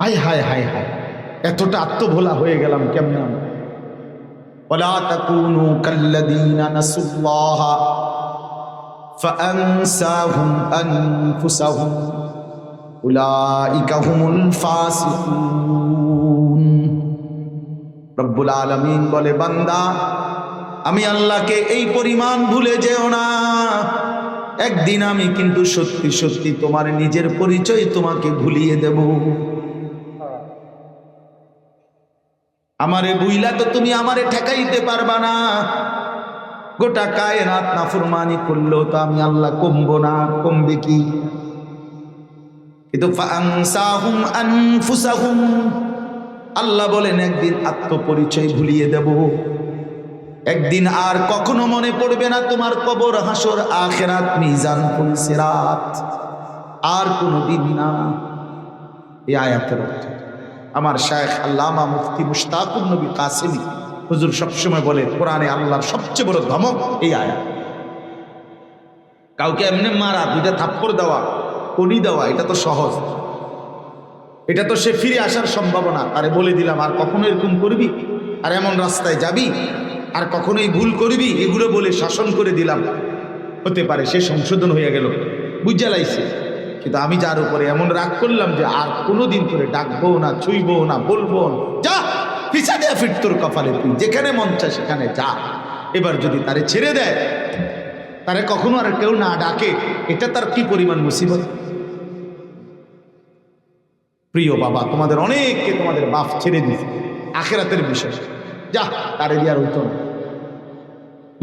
হায় হায় হায় হায় এতটা আত্মভোলা হয়ে গেলাম কেমন আমি ولا تكونوا كالذين نسوا الله فأنساهم أنفسهم أولئك هم الفاسقون রব্বুল আলমিন বলে বান্দা আমি আল্লাহকে এই পরিমাণ ভুলে যেও না একদিন আমি কিন্তু সত্যি সত্যি তোমার নিজের পরিচয় তোমাকে ভুলিয়ে দেব আমারে বুইলা তো তুমি আমারে ঠেকাইতে পারবা না। গোটা কায়নাত নাফরমানি করলেও তো আমি আল্লাহ কমবো না, কমবে কি? কিন্তু আল্লাহ বলেন, একদিন আত্মপরিচয় ভুলিয়ে দেব। একদিন আর কখনো মনে পড়বে না তোমার কবর, হাসর, আখেরাত, মিজান ফুলসিরাত আর কোনো দিন না। এই আয়াতের অর্থ। আমার শায়েখ আল্লামা মুফতি মুশতাকুর নবী কাসিমি। হুজুর সবসময় বলে, কোরআনে আল্লাহর সবচেয়ে বড় ধমক এই আয়াত। কাউকে এমনি মারা, দুইটা থাপ্পড় দেওয়া কনি দেওয়া, এটা তো সহজ। এটা তো সে ফিরে আসার সম্ভাবনা। আরে বলে দিলাম, আর কখনো এরকম করবি? আর এমন রাস্তায় যাবি? আর কখনোই ভুল করবি? এগুলো বলে শাসন করে দিলাম। হতে পারে সে সংশোধন হয়ে গেল। বুঝা লাইছে? কিন্তু আমি যার উপরে এমন রাগ করলাম যে আর কোনোদিন করে ডাকবো না ছুইবো না বলব না। যা পিছা দেয়া ফিট তোর কপালে তুই, যেখানে মন চায় সেখানে যা। এবার যদি তারে ছেড়ে দেয়, তারে কখনো আর কেউ না ডাকে, এটা তার কি পরিমাণ মুসিবত? প্রিয় বাবা, তোমাদের অনেককে তোমাদের বাপ ছেড়ে দিছে আখেরাতের বিষয়। যা, তারে দিয়ে আর হইতো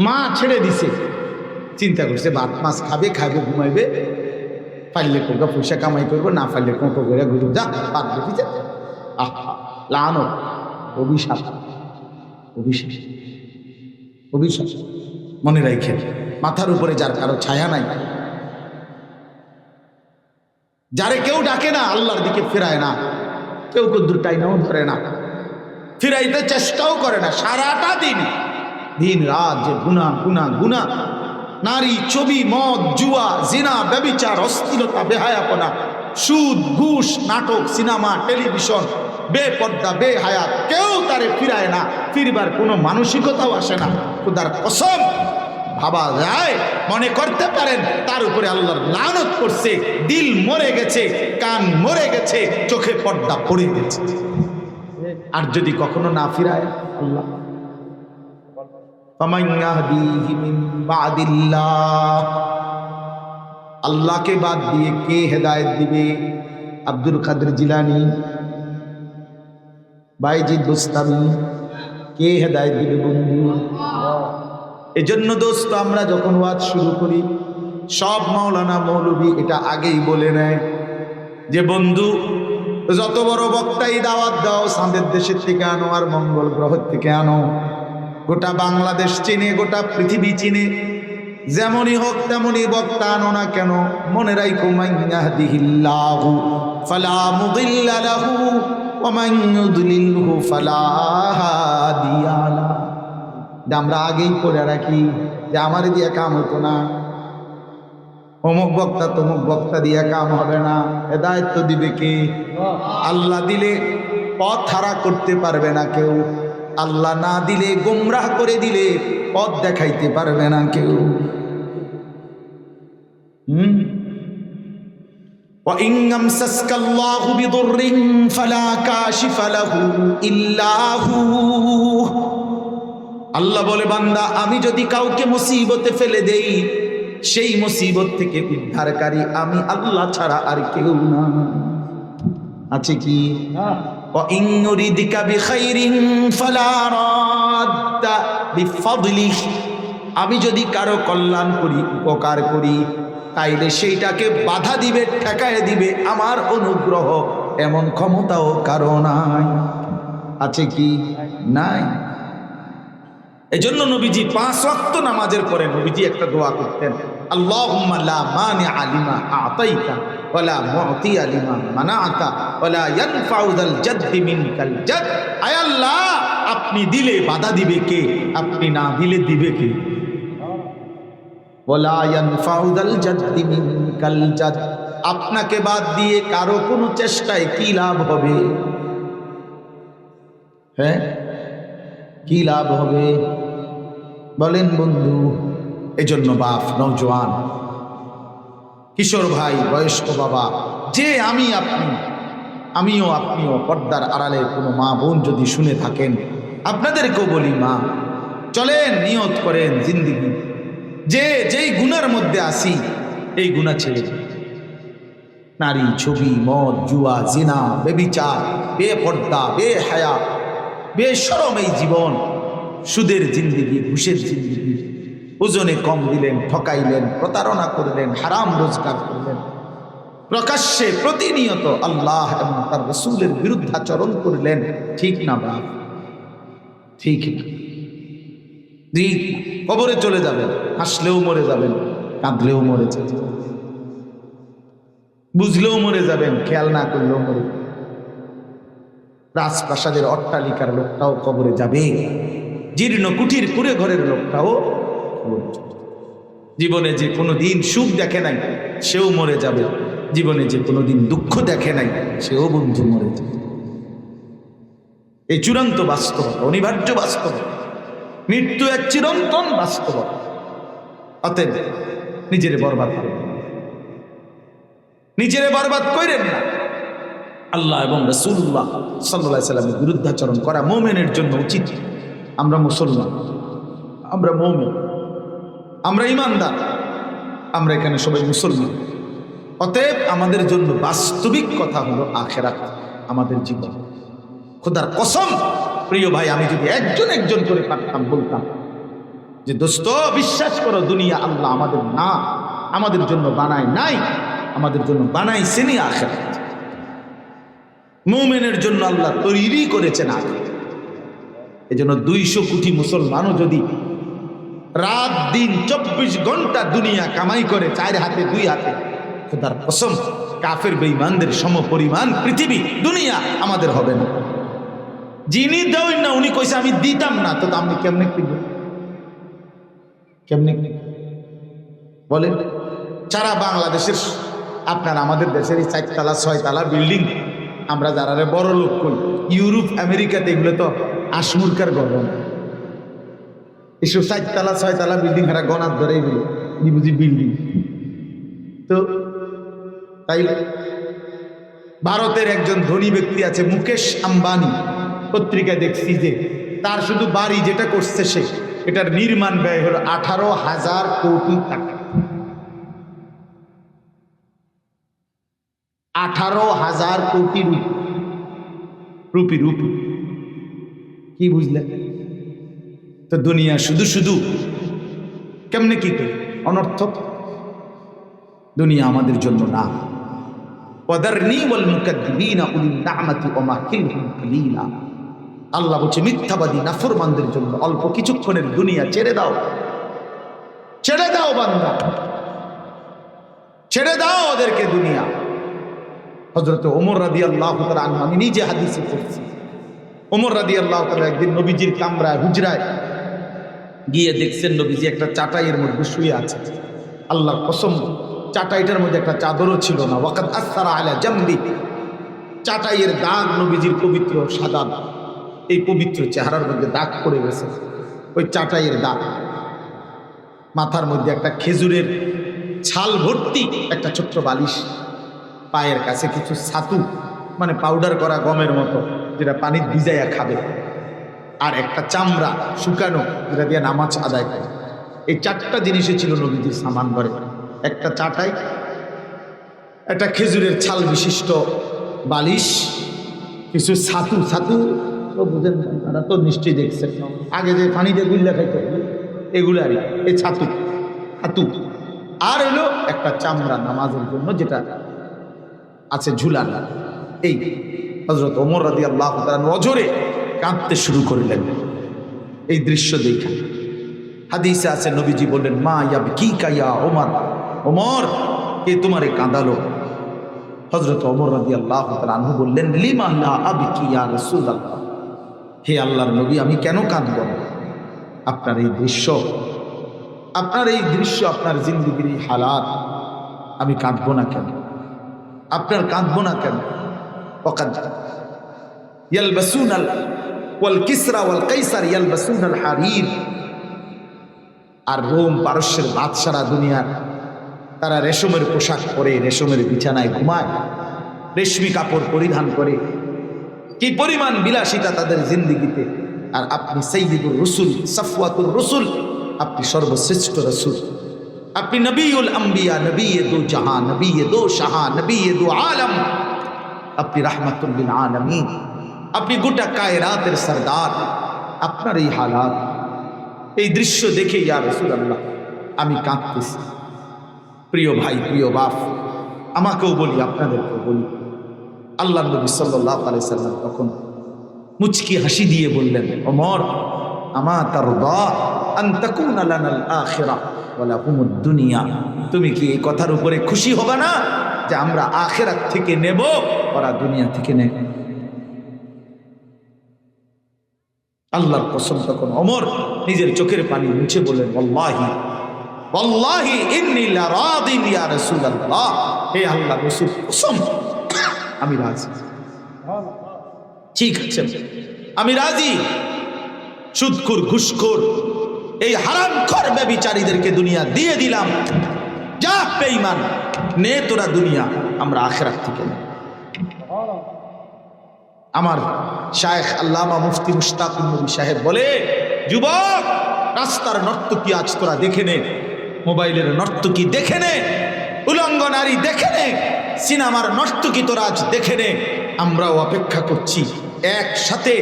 মা ছেড়ে দিছে। চিন্তা করছে ভাত মাছ খাবে খাবে, ঘুমাইবে। পারলে করব পয়সা কামাই করব, না পারলে কোঁটো করে ঘুরবো। যা, বাদ দেখিছে আহা অভিশাপ অভিশাপ অভিশাপ, মনে রাখেন মাথার উপরে যার কারও ছায়া নাই, যারে কেউ ডাকে না, আল্লাহর দিকে ফেরায় না, কেউ কদ্দুর টাইনাও ধরে না, ফিরাইতে চেষ্টাও করে না, সারাটা দিন দিন রাত যে গুনা গুনা গুনা নারী, ছবি, মদ, জুয়া, জিনা, ব্যবিচার, অস্থিরতা, বেহায়াপনা, সুদ, ঘুষ, নাটক, সিনেমা, টেলিভিশন, বেপর্দা, বেহায়াত, কেউ তারে ফিরায় না। ফিরবার কোনো মানসিকতাও আসে না। খুদার কসম, ভাবা যায়, মনে করতে পারেন, তার উপরে আল্লাহর লানত করছে, দিল মরে গেছে, কান মরে গেছে, চোখে পর্দা পড়ে গেছে। আর যদি কখনো না ফিরায়, আল্লাহ আল্লাহকে বাদ দিয়ে কে হেদায়েত দিবে? আব্দুল কাদের জিলানি। বাইজিদ বুস্তামি কে হেদায়েত দিবে বন্ধু? এজন্য দোস্ত, আমরা যখন ওয়াজ শুরু করি, সব মাওলানা মৌলবী এটা আগেই বলে নেয় যে, বন্ধু, যত বড় বক্তাই দাওয়াত দাও সাঁদের দেশের থেকে আনো আর মঙ্গল গ্রহ থেকে আনো। গোটা বাংলাদেশ চিনে গোটা পৃথিবী চিনে। যেমনই হোক তেমনই বক্তা আনো না কেন মনে রাইকো মাইয়াহদিহিল্লাহু ফালা মুদিল্লা লাহু ওয়া মান ইউদ্লিলহু ফালা হাদিয়া লাহু আমরা আগেই করে রাখি যে আমার দিয়ে কাম হতো না। অমুক বক্তা তমুক বক্তা দিয়ে কাম হবে না। এ দায়িত্ব দিবে কে? আল্লাহ দিলে পথ হারা করতে পারবে না কেউ। আল্লাহ না দিলে গোমরাহ করে দিলে পথ দেখাইতে পারবে না কেউ হুম وإن يمسسك الله بضر فلا كاشف له إلا هو আল্লাহ বলে বান্দা আমি যদি কাউকে মুসিবতে ফেলে দেই সেই মুসিবত থেকে উদ্ধারকারী আমি আল্লাহ ছাড়া আর কেউ না আছে কি وإن يردك بخير فلا راد بفضله আমি যদি কারো কল্যাণ করি উপকার করি তাইলে সেইটাকে বাধা দিবে ঠেকায় দিবে আমার অনুগ্রহ এমন ক্ষমতাও কারো নাই আছে কি নাই এজন্য নবীজি পাঁচ ওয়াক্ত নামাজের পরে নবীজি একটা দোয়া করতেন আল্লাহুম্মা লা মানিআ লিমা আতাইতা ওয়ালা মুতি লিমা মানাআতা, ওয়ালা ইয়ানফাউ যাল জাদ্দি মিনকাল জাদ। আয় আল্লাহ, আপনি দিলে বাধা দিবে কে? আপনি না দিলে দিবে কে? ওয়ালা ইয়ানফাউ যাল জাদ্দি মিনকাল জাদ। আপনাকে বাদ দিয়ে কারও কোনো চেষ্টায় কি লাভ হবে? হ্যাঁ? কি লাভ হবে? বলেন বন্ধু, এজন্য বাপ নৌজওয়ান কিশোর ভাই, বয়স্ক বাবা, যে আমি আপনি, আমিও আপনিও পর্দার আড়ালে কোনো মা বোন যদি শুনে থাকেন, আপনাদেরকেও বলি মা, চলেন নিয়ত করেন জিন্দিগি যে যেই গুণার মধ্যে আসি, এই গুণা ছেড়ে। নারী, ছবি, মদ, জুয়া, জিনা, বেবিচার, বে পর্দা, বে হায়া বেসরম এই জীবন, সুদের জিন্দিগি, ঘুষের জিন্দিগি ওজনে কম দিলেন, ঠকাইলেন, প্রতারণা করলেন, হারাম রোজগার করলেন। প্রকাশ্যে প্রতিনিয়ত আল্লাহ এবং তার রসুলের বিরুদ্ধাচরণ করলেন। ঠিক না বাপ? ঠিক কবরে চলে যাবেন, হাসলেও মরে যাবেন, কাঁদলেও মরে যাবেন। বুঝলেও মরে যাবেন, খেয়াল না করলেও মরে। রাজপ্রাসাদের অট্টালিকার লোকটাও কবরে যাবে। জীর্ণ কুটির কুড়ে ঘরের লোকটাও। জীবনে যে কোনো দিন সুখ দেখে নাই, সেও মরে যাবে। জীবনে যে কোনো দিন দুঃখ দেখে নাই, সেও বন্ধু মরে যাবে। এই চূড়ান্ত বাস্তবতা, অনিবার্য বাস্তবতা, মৃত্যু এক চিরন্তন বাস্তবতা। অতএব নিজের বরবাদ করেন। নিজেরে বরবাদ করেন না। আল্লাহ এবং রসুল্লাহ সাল্লাহ সাল্লামের বিরুদ্ধাচরণ করা মোমেনের জন্য উচিত। আমরা মুসলমান, আমরা মোমেন। আমরা ইমানদার, আমরা এখানে সবাই মুসলমান। অতএব আমাদের জন্য বাস্তবিক কথা হলো আখেরাত, আমাদের জীবন। খোদার কসম, প্রিয় ভাই, আমি যদি একজন একজন করে পারতাম বলতাম যে, দোস্ত, বিশ্বাস করো, দুনিয়া আল্লাহ আমাদের না, আমাদের জন্য বানায় নাই, আমাদের জন্য বানাইছেনই আখেরাত। মুমেনের জন্য আল্লাহ তৈরি করেছেন আখেরাত। এই জন্য দুইশো কোটি মুসলমানও যদি রাত, দিন, চব্বিশ ঘণ্টা দুনিয়া কামাই করে, চার হাতে, দুই হাতে। খোদার কসম, কাফের বেঈমানদের সম পরিমাণ পৃথিবী, দুনিয়া আমাদের হবে না। যিনি দেওই না, উনি কইছে, আমি দিতাম না। তো আপনি কেমনে কিনব কেমনে? বলেন, সারা বাংলাদেশের, আপনার আমাদের দেশের এই চারতলা, ছয়তলা বিল্ডিং, আমরা যারা বড় লোক কই, ইউরোপ, আমেরিকাতে এগুলো তো আসমুরকার গরম এসব চারতলা, ছয়তলা বিল্ডিং হারা গণার ধরে বুঝি বিল্ডিং। তো তাই ভারতের একজন ধনী ব্যক্তি আছে, মুকেশ আম্বানি। পত্রিকায় দেখছি যে তার শুধু বাড়ি যেটা করছে সে, এটার নির্মাণ ব্যয় হলো আঠারো হাজার কোটি টাকা। আঠারো হাজার কোটি রুপি। Rupee rupee. কি বুঝলেন? তো দুনিয়া শুধু শুধু কেমনে কি করে? অনর্থক। দুনিয়া আমাদের জন্য না। আল্লাহ বলছে, মিথ্যাবাদী নাফরমানদের জন্য অল্প কিছুক্ষণের দুনিয়া ছেড়ে দাও। ছেড়ে দাও বান্দা। ছেড়ে দাও ওদেরকে দুনিয়া। হজরত ওমর রাদি আল্লাহ আমি নিজে হাদিসে পড়ছি। ওমর রাদি আল্লাহ একদিন নবীজির কামরায়, হুজরায় গিয়ে দেখছেন নবীজি একটা চাটাইয়ের মধ্যে শুয়ে আছে। আল্লাহ কসম, চাটাইটার মধ্যে একটা চাদরও ছিল না। ওয়াকাত আসারা আলা জাম্বি। চাটাইয়ের দাগ নবীজির পবিত্র সাদা দাগ। এই পবিত্র চেহারার মধ্যে দাগ পড়ে গেছে। ওই চাটাইয়ের দাগ। মাথার মধ্যে একটা খেজুরের ছাল ভর্তি, একটা ছোট্ট বালিশ। পায়ের কাছে কিছু ছাতু মানে পাউডার করা গমের মতো, যেটা পানির ভিজাইয়া খাবে। আর একটা চামড়া শুকানো যেটা দিয়ে নামাজ আদায় করে। এই চারটা জিনিসই ছিল নবীজির সামান ঘরে। একটা চাটাই, একটা খেজুরের ছাল বিশিষ্ট বালিশ, কিছু ছাতু ছাতু, তো বুঝেন তারা তো নিশ্চয়ই দেখছেন। আগে যে পানিতে গুল্লা খাইতো এগুলারই এই ছাতু ছাতু। আর এলো একটা চামড়া নামাজের জন্য, যেটা আছে ঝুলানো। এই হজরত ওমর রাদি আল্লাহ নজরে কাঁদতে শুরু করলেন। এই দৃশ্য দেখা হাদিসে আছে, নবীজি বললেন, মা ইয়াব কি কাইয়া ওমর? ওমর, কে তোমারে কাঁদালো? হজরত ওমর রাদি আল্লাহ আনহু বললেন, লিমা আবকি ইয়া রাসূলুল্লাহ? হে আল্লাহর নবী, আমি কেন কাঁদব? আপনার এই দৃশ্য, আপনার এই দৃশ্য, আপনার জিন্দগির হালাত, আমি কাঁদবো না কেন? আপনার কাঁদবো না কেন? ওকাদ ইয়ালবাসুন আল ওয়াল কিসরা ওয়াল কাইসার ইয়ালবাসুন আল হারির আর রোম পারস্যের বাদশারা দুনিয়ার, তারা রেশমের পোশাক পরে, রেশমের বিছানায় ঘুমায়, রেশমি কাপড় পরিধান করে। কি পরিমাণ বিলাসিতা তাদের জিন্দিগিতে। আর আপনি সৈয়দুর রসুল, সাফওয়াতুর রসুল, আপনি সর্বশ্রেষ্ঠ রসুল। আপনি নবীউল আম্বিয়া নবী দো জাহা নবী দো শাহা নবী দো আলম। আপনি রাহমাতুল্লিল আলমিন। আপনি গোটা কায়রাতের সরদার, আপনার এই হালাত, এই দৃশ্য দেখে ইয়া রসুল আল্লাহ আমি কাঁদতেছি। প্রিয় ভাই, প্রিয় বাপ, আমাকেও বলি, আপনাদেরকেও বলি। আল্লাহ নবী সাল্লাহ আলাই সাল্লাম তখন মুচকি হাসি দিয়ে বললেন অমর আমা তার দুনিয়া। তুমি কি এই কথার উপরে খুশি হবে না যে আমরা আখেরাত থেকে নেব, ওরা দুনিয়া থেকে নেব? আল্লাহর কসম তখন অমর নিজের চোখের পানি মুছে বললেন অল্লাহি অল্লাহি ইয়া রাসূলুল্লাহ। হে আল্লাহ রাসূল, কসম, আমি রাজি। ঠিক আছে, আমি রাজি। সুদখুর, ঘুষখোর, এই হারাম খর ব্যবিচারীদেরকে দুনিয়া দিয়ে দিলাম। যা পেইমান নে তোরা দুনিয়া, আমরা আখেরাত থেকে আমার শায়েখ আল্লামা মুফতি মুশতাকুর নবী সাহেব বলে, যুবক, রাস্তার নর্তকী আজ তোরা দেখে নে, মোবাইলের নর্তকী দেখে নে, উলঙ্গ নারী দেখে নে, সিনেমার নর্তকী তোরা আজ দেখে নে। আমরাও অপেক্ষা করছি, একসাথে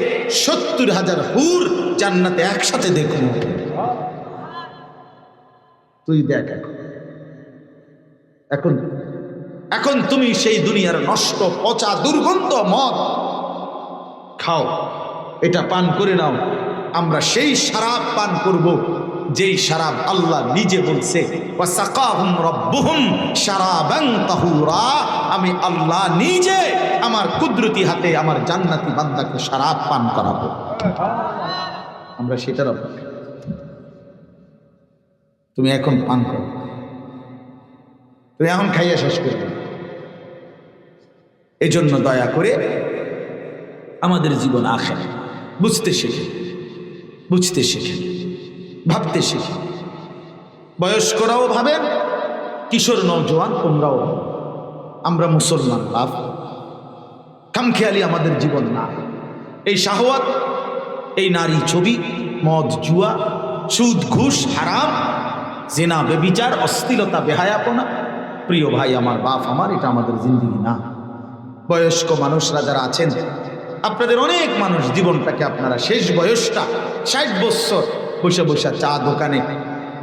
সত্তর হাজার হুর জান্নাতে একসাথে দেখব তুই দেখ এখন এখন তুমি সেই দুনিয়ার নষ্ট, পচা, দুর্গন্ধ মদ খাও। এটা পান করে নাও। আমরা সেই শারাব পান করব, যেই শারাব আল্লাহ নিজে বলছে আমি আল্লাহ নিজে আমার কুদরতি হাতে আমার জান্নাতি বান্দাকে শারাব পান করাবো। আমরা সেটার অপেক্ষা। তুমি এখন পান করো। তুমি এখন খাইয়া শেষ করবে। এই জন্য দয়া করে আমাদের জীবন আখে বুঝতে শিখে। বুঝতে শিখে। ভাবতে শিখে। বয়স্করাও ভাবেন কিশোর নৌজওয়ান তোমরাও আমরা মুসলমান লাভ খামখেয়ালি আমাদের জীবন না। এই শাহওয়াত, এই নারী ছবি, মদ, জুয়া, সুদ, ঘুষ, হারাম, জেনা, বেবিচার অস্থিরতা বেহায়াপনা। প্রিয় ভাই, আমার বাপ, আমার, এটা আমাদের জিন্দিগি না। বয়স্ক মানুষরা যারা আছেন আপনাদের অনেক মানুষ জীবনটাকে আপনারা শেষ বয়সটা, ষাট বছর বসে বসে চা দোকানে,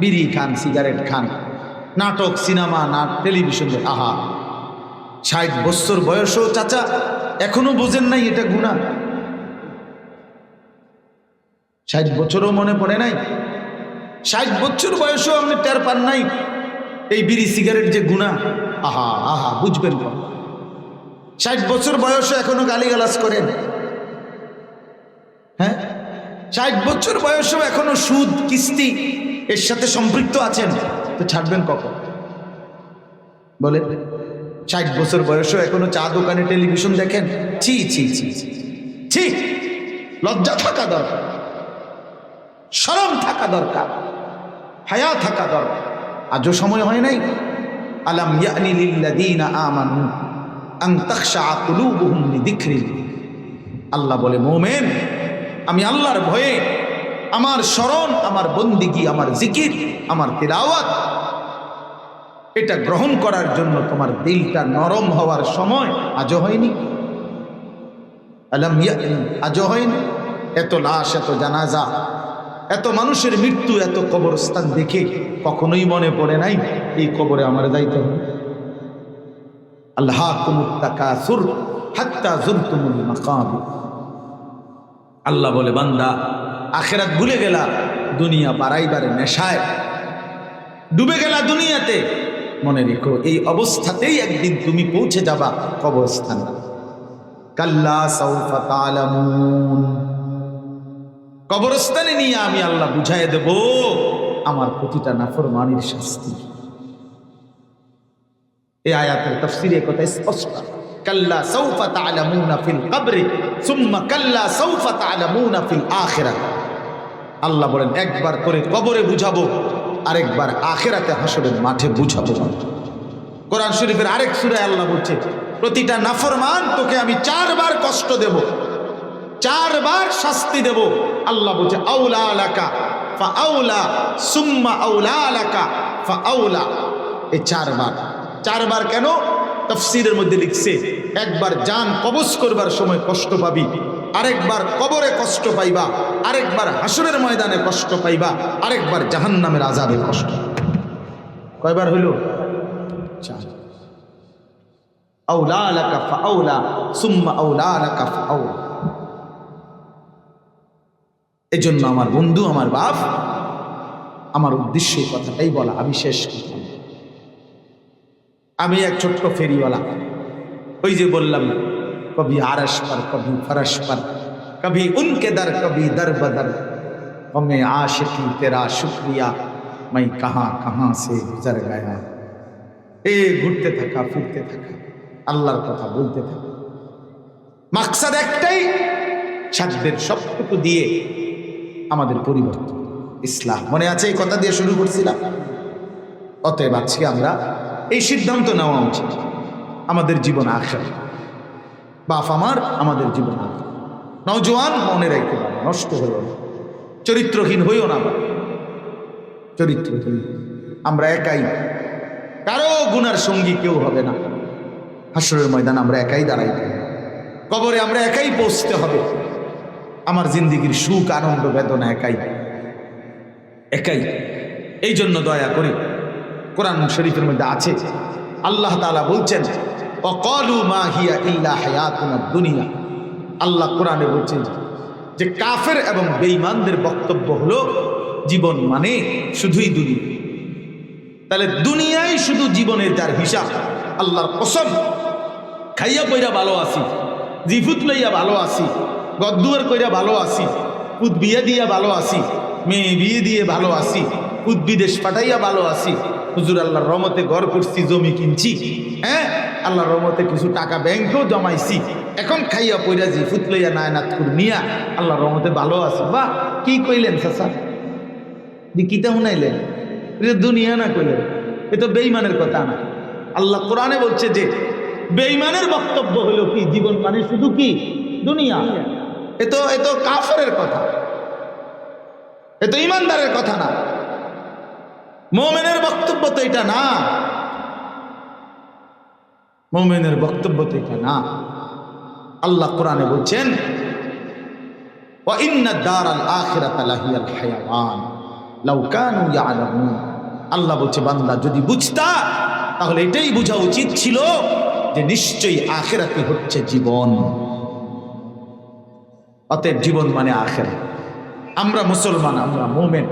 বিড়ি খান, সিগারেট খান, নাটক, সিনেমা নাট টেলিভিশন আহা। ষাট বছর বয়সও চাচা, এখনও বোঝেন নাই এটা গুণা ষাট বছরও মনে পড়ে নাই। ষাট বছর বয়সেও আপনি টের পান নাই। এই বিড়ি, সিগারেট যে গুণা আহা আহা, বুঝবেন ষাট বছর বয়সে এখনও গালিগালাজ করেন। হ্যাঁ? ষাট বছর বয়সেও এখনও সুদ, কিস্তি এর সাথে সম্পৃক্ত আছেন। তো ছাড়বেন কখন? বলে ষাট বছর বয়সেও এখনও চা দোকানে টেলিভিশন দেখেন? ছি ছি ছি ছি লজ্জা থাকা দরকার। শরম থাকা দরকার। হায়া থাকা দরকার। আজও সময় হয় নাই? আলাম ইয়ানি আল্লাহ বলে, মোমেন আমি আল্লাহর ভয়ে, আমার স্মরণ, আমার বন্দিগি, আমার জিকির, আমার তিলাওয়াত, এটা গ্রহণ করার জন্য তোমার দিলটা নরম হওয়ার সময় আজও হয়নি। আলাম আজও হয়নি। এত লাশ, এত জানাজা, এত মানুষের মৃত্যু, এত কবরস্থান দেখে কখনোই মনে পড়ে নাই, এই কবরে আমার যাইতে হবে। আল্লাহ কুমুত্তাকাসুর হাত্তা জুরতুমুল মাকাবির আল্লাহ বলে, বান্দা, আখেরাত ভুলে গেলা, দুনিয়া বাড়াইবারে নেশায়। ডুবে গেলা দুনিয়াতে। মনে রেখো, এই অবস্থাতেই একদিন তুমি পৌঁছে যাবা কবরস্থান। কাল্লা কবরস্থানে নিয়ে আমি আল্লাহ বুঝাই দেব, আমার প্রতিটা নাফরমানির শাস্তি। এই আয়াতের তাফসিরে কথা স্পষ্ট। কাল্লা সৌফা তা'লামুনা ফিল কবরে, সুম্মা কাল্লা সৌফা তা'লামুনা ফিল আখিরাহ আল্লাহ বলেন, একবার করে কবরে বুঝাবো, আরেকবার আখেরাতে হাসরের মাঠে বুঝাবো। কোরআন শরীফের আরেক সুরায় আল্লাহ বলছে, প্রতিটা নাফরমান তোকে আমি চারবার কষ্ট দেব, চারবার শাস্তি দেব। আল্লাহ বলছে, আউলা আলাকা ফা আউলা, সুম্মা আউলা আলাকা ফা আউলা। এই চারবার। চারবার কেন? তফসিরের মধ্যে লিখছে, একবার জান কবজ করবার সময় কষ্ট পাবি, আরেকবার কবরে কষ্ট পাইবা, আরেকবার হাসরের ময়দানে কষ্ট পাইবা, আরেকবার জাহান্নামের আজাবে কষ্ট কয়বার হইল? এজন্য আমার বন্ধু, আমার বাপ, আমার উদ্দেশ্য কথাটাই বলা, আমি শেষ কথা। আমি এক ছোট্ট ফেরিওয়ালা। ওই যে বললাম, কবি আরস পর, কবি ফরস পর, কবি উনকে দর, কবি দর বদর। হমে আশি তেরা শুক্রিয়া, মাই কাহা কাহা সে গুজর গায়া। এ ঘুরতে থাকা, ফিরতে থাকা, আল্লাহর কথা বলতে থাকা। মাকসাদ একটাই, সাধ্যের সবটুকু দিয়ে আমাদের পরিবর্তন ইসলাম মনে আছে এই কথা দিয়ে শুরু করছিলাম? অতএব আজকে আমরা এই সিদ্ধান্ত নেওয়া উচিত। আমাদের জীবন আখের। বাপ আমার, আমাদের জীবন আখের। নওজোয়ান, মনে রাখতে নষ্ট হলো না। চরিত্রহীন হইও না। চরিত্রহীন। আমরা একাই। কারও গুনার সঙ্গী কেউ হবে না। হাসরের ময়দান আমরা একাই দাঁড়াইতে কবরে আমরা একাই পৌঁছতে হবে। আমার জিন্দিগির সুখ, আনন্দ, বেদনা একাই। একাই। এই জন্য দয়া করে। কোরআন শরীফের মধ্যে আছে। আল্লাহ তাআলা বলছেন, অকলু মা হিয়া ইল্লা হায়াতুনা দুনিয়া আল্লাহ কোরআনে বলছেন যে, কাফের এবং বেঈমানদের বক্তব্য হলো, জীবন মানে শুধুই দুনিয়া। তাহলে দুনিয়ায় শুধু জীবনের যার হিসাব, আল্লাহর কসম। খাইয়া পইরা ভালো আছি, জিফুত লইয়া ভালো আছি, গদ্দুয়ার কইরা ভালো আছি পুত বিয়ে দিয়া ভালো আছি, মেয়ে বিয়ে দিয়ে ভালো পুত বিদেশ পাঠাইয়া ভালো আছি হুজুর, আল্লাহর রহমতে ঘর করছি, জমি কিনছি। হ্যাঁ? আল্লাহর রহমতে কিছু টাকা ব্যাংকেও জমাইছি। এখন খাইয়া পইরা জিফুত লইয়া নায়নাথ নিয়া আল্লাহর রহমতে ভালো আছি। বাহ, কি কইলেন চাচা? কিতা শুনাইলেন? এটা দুনিয়া না কইলেন। এ তো বেইমানের কথা না। আল্লাহ কোরআনে বলছে যে বেইমানের বক্তব্য হলো কি? জীবন মানে শুধু কি? দুনিয়া। এ তো এ তো কাফের কথা। এ তো ইমানদারের কথা না। মোমেনের বক্তব্য তো এটা না। মোমেনের বক্তব্য তো এটা না। আল্লাহ কোরআনে বলছেন আল্লাহ বলছে, বান্দা যদি বুঝতা, তাহলে এটাই বোঝা উচিত ছিল যে নিশ্চয়ই আখেরাতে হচ্ছে জীবন। অতএব জীবন মানে আখেরা আমরা মুসলমান, আমরা মোমেন,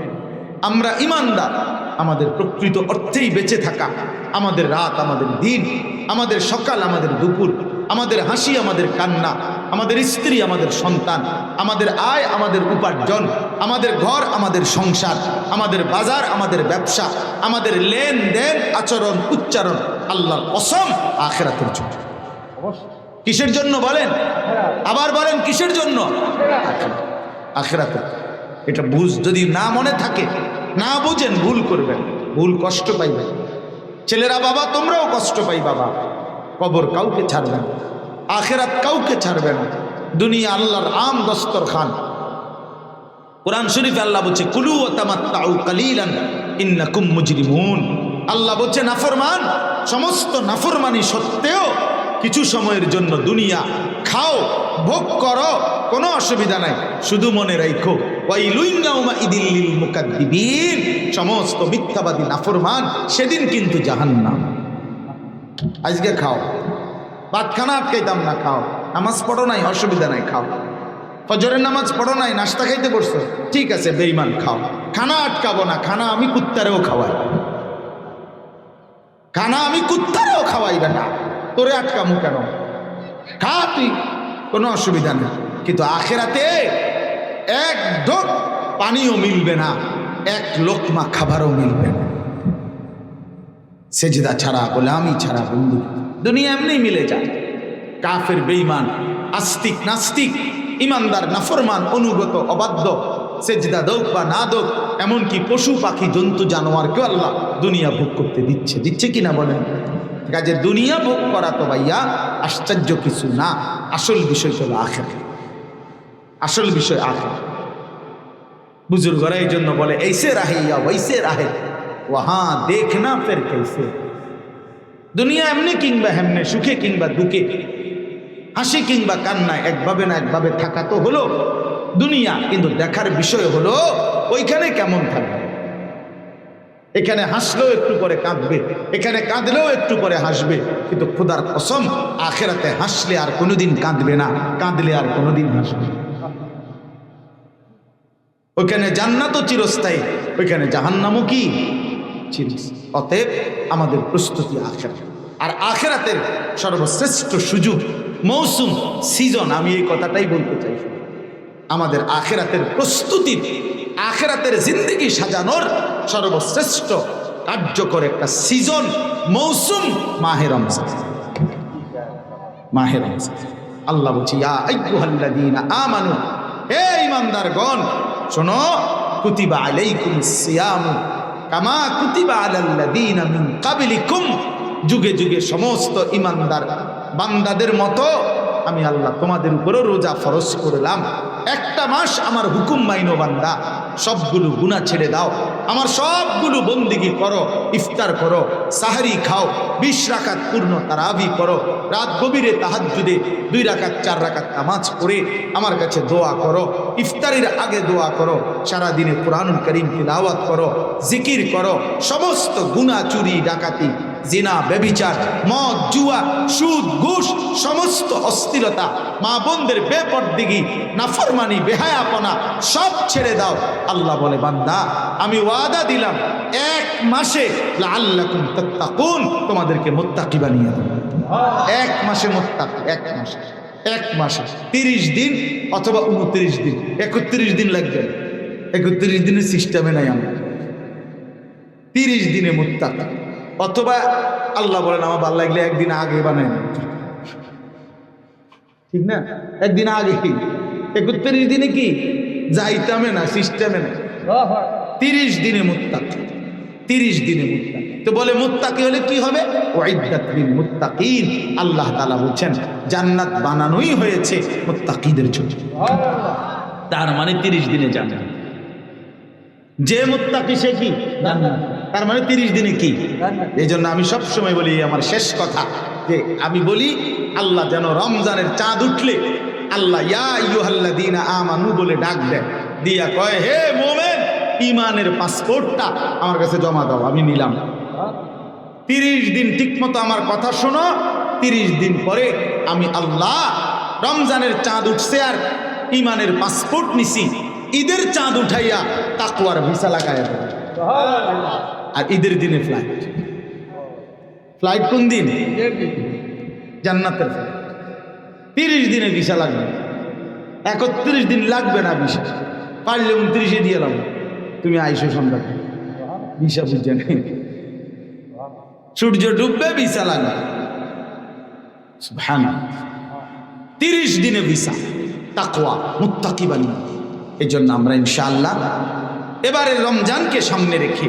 আমরা ইমানদার আমাদের প্রকৃত অর্থেই বেঁচে থাকা। আমাদের রাত, আমাদের দিন, আমাদের সকাল, আমাদের দুপুর, আমাদের হাসি, আমাদের কান্না, আমাদের স্ত্রী, আমাদের সন্তান, আমাদের আয়, আমাদের উপার্জন, আমাদের ঘর, আমাদের সংসার, আমাদের বাজার, আমাদের ব্যবসা, আমাদের লেনদেন, আচরণ, উচ্চারণ, আল্লাহর অসম আখেরাতের জন্য। কিসের জন্য বলেন? আবার বলেন কিসের জন্য? আখেরাতে এটা বুঝ যদি না মনে থাকে না বুঝেন ভুল করবেন। ভুল কষ্ট পাইবেন। ছেলেরা, বাবা, তোমরাও কষ্ট পাই, বাবা। কবর কাউকে ছাড়বে না। আখেরাত কাউকে ছাড়বে না। দুনিয়া আল্লাহর আম দস্তর খান কোরআন শরীফে আল্লাহ বলছে, কুলু ও তামাত্তাউ কালিলান আল্লাহ বলছে, নাফরমান, সমস্ত নাফরমানি সত্ত্বেও কিছু সময়ের জন্য দুনিয়া খাও, ভোগ করো, কোনো অসুবিধা নাই। শুধু মনে রাখো সমস্ত মিথ্যাবাদী, নাফরমান, সেদিন কিন্তু জাহান্নাম। আজকে খাও। ভাতখানা আটকাইতাম না, খাও। নামাজ পড়ো নাই, অসুবিধা নাই, খাও। ফজরের নামাজ পড়ো নাই, নাস্তা খাইতে বসছো। ঠিক আছে বেইমান খাও। খানা আটকাবো না, খানা আমি কুত্তারেও খাওয়াই। খানা আমি কুত্তারেও খাওয়াই বেটা। তোরে আটকামু কেন? খা তুই, কোনো অসুবিধা নেই। কিন্তু আখেরাতে এক ঢোক পানিও মিলবে না, এক লোকমা খাবারও মিলবে না। সেজদা ছাড়া গোলামি ছাড়া বন্ধু দুনিয়া এমনি মিলে যায়। কাফের, বেঈমান, আস্তিক, নাস্তিক, ইমানদার, নাফরমান, অনুগত, অবাধ্য, সেজদা দোক বা না দোক, এমনকি পশু, পাখি, জন্তু, জানোয়ারকেও আল্লাহ দুনিয়া ভোগ করতে দিচ্ছে। দিচ্ছে কিনা বলেন? কাজে দুনিয়া ভোগ করা তো ভাইয়া আশ্চর্য কিছু না, আসল বিষয় হলো আখের আসল বিষয় আখের বুজুর্গরা এই জন্য বলে, এইসে রাহিয়া ওইসে রাহে। ওহা, দেখ না ফের কেসে। দুনিয়া এমনি কিংবা হেমনে, সুখে কিংবা দুঃখে। হাসি কিংবা কান্না একভাবে না একভাবে থাকা তো হলো দুনিয়া। কিন্তু দেখার বিষয় হলো, ওইখানে কেমন থাকবে? এখানে হাসলেও একটু পরে কাঁদবে, এখানে কাঁদলেও একটু পরে হাসবে। কিন্তু খুদার কসম, আখেরাতে হাসলে আর কোনোদিন কাঁদবে না। কাঁদলে আর কোনোদিন হাসবে না। ওইখানে জান্নাতও চিরস্থায়ী। ওইখানে জাহান্নামও কি? অতএব আমাদের প্রস্তুতি আখের আর আখেরাতের সর্বশ্রেষ্ঠ সুযোগ, মৌসুম, সিজন, আমি এই কথাটাই বলতে চাই। আমাদের আখেরাতের প্রস্তুতি, আখেরাতের জিন্দগি সাজানোর সর্বশ্রেষ্ঠ কার্যকর একটা সিজন, মৌসুম মাহের রমজান। মাহের রমজান। আল্লাহ বলছি আমানু, হে ঈমানদারগণ শোনো কুতিবা আলাইকুম সিয়াম, কামা কুতিবা আলাল্লাযীনা মিন ক্বাবলিকুম যুগে যুগে সমস্ত ইমানদার বান্দাদের মতো আমি আল্লাহ তোমাদের উপরও রোজা ফরজ করলাম। একটা মাস আমার হুকুম মাইনো বান্দা। সবগুলো গুণা ছেড়ে দাও। আমার সবগুলো বন্দিগি করো, ইফতার করো, সাহারি খাও, বিশ রাকাত পূর্ণ তারাবি করো, রাত গভীরে তাহাজ্জুদে দুই রাকাত, চার রাকাত নামাজ পড়ে আমার কাছে দোয়া করো, ইফতারির আগে দোয়া করো সারা দিনে কোরআনুল করিম তিলাওয়াত করো, জিকির করো, সমস্ত গুণা চুরি, ডাকাতি জিনা বেবিচার মদ, জুয়া, সুদ, ঘুষ, সমস্ত অস্থিরতা, মা বোনদের বেপরদিগি, নাফরমানি, বেহায়াপনা, সব ছেড়ে দাও। আল্লাহ বলে, বান্দা, আমি ওয়াদা দিলাম, এক মাসে লাআল্লাকুম তাত্তাকুন, তোমাদেরকে মোত্তাকি বানিয়ে দেব। এক মাসে মুত্তাকি, এক মাসে এক মাসে, তিরিশ দিন অথবা উনত্রিশ দিন, একত্রিশ দিন লাগবে। একত্রিশ দিনের সিস্টেমে নাই আমার। তিরিশ দিনে মুত্তাকি। অথবা আল্লাহ বলেন, আমার ভালো লাগলে একদিন আগে বানাই ঠিক না? একদিন আগে। একত্রিশ দিনে কি? যাইতামে না, সিস্টেমে না। তিরিশ দিনে মুত্তাক। তিরিশ দিনে মুত্তাক। তো বলে মুত্তাকি হলে কি হবে? ওয়াইদাতিল মুত্তাকিন। আল্লাহ তাআলা বলছেন, জান্নাত বানানোই হয়েছে মুত্তাকিদের জন্য। তার মানে তিরিশ দিনে জান্নাত। যে মুত্তাকি সে কি? জান্নাত। তার মানে তিরিশ দিনে কি? এই জন্য আমি সবসময় বলি, আমার শেষ কথা যে আমি বলি, আল্লাহ যেন রমজানের চাঁদ উঠলে আল্লাহ ইয়া ইয়ুহাল্লাযীনা আমানু বলে ডাক দেয় দিয়া কয়, হে মোমেন ইমানের পাসপোর্টটা আমার কাছে জমা দাও, আমি নিলাম। তিরিশ দিন ঠিকমতো আমার কথা শোনো, তিরিশ দিন পরে আমি আল্লাহ রমজানের চাঁদ উঠছে আর ইমানের পাসপোর্ট নিছি। ঈদের চাঁদ উঠাইয়া তাকুয়ার ভিসা লাগাইয়া আর ঈদের দিনে ফ্লাইট ফ্লাইট কোন দিন? জান্নাতের ফ্লাইট তিরিশ দিনে ভিসা লাগবে। একত্রিশ দিন লাগবে না ভিসা। পারলে উনত্রিশে দিয়ে লাভ তুমি আইসো সন্ধ্যা। ভিসা বুঝছে না। সূর্য ডুববে, ভিসা লাগবে। সুবহানাল্লাহ। তিরিশ দিনে ভিসা। তাকওয়া মুত্তাকি বানিয়ে এই জন্য আমরা ইনশাআল্লাহ এবারে রমজানকে সামনে রেখে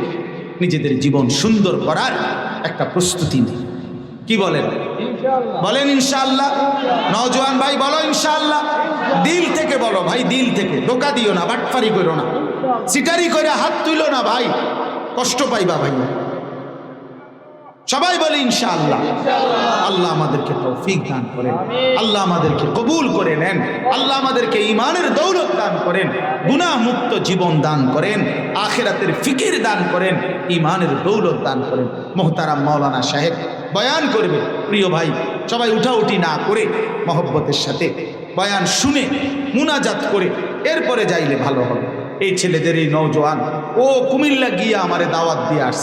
নিজেদের জীবন সুন্দর করার একটা প্রস্তুতি নিই। কি বলেন? বলেন ইনশাল্লাহ নজওয়ান ভাই বলো ইনশাল্লাহ দিল থেকে বলো ভাই দিল থেকে। ধোকা দিও না বাটফারি করো না। সিটারি করে হাত তুলো না ভাই। কষ্ট পাইবা ভাই। সবাই বলে ইনশাআল্লাহ। আল্লাহ আমাদেরকে তৌফিক দান করেন। আল্লাহ আমাদেরকে কবুল করে নেন। আল্লাহ আমাদেরকে ইমানের দৌলত দান করেন। মুক্ত জীবন দান করেন। আখেরাতের ফিকির দান করেন। ইমানের দৌলত দান করেন। মোহতারাম মাওলানা সাহেব, বয়ান করবে। প্রিয় ভাই, সবাই উঠাউঠি না করে মহব্বতের সাথে বয়ান শুনে মুনাজাত করে এরপরে যাইলে ভালো হবে। এই ছেলেদের এই নৌজওয়ান ও কুমিল্লা গিয়ে আমারে দাওয়াত দিয়ে আসছে।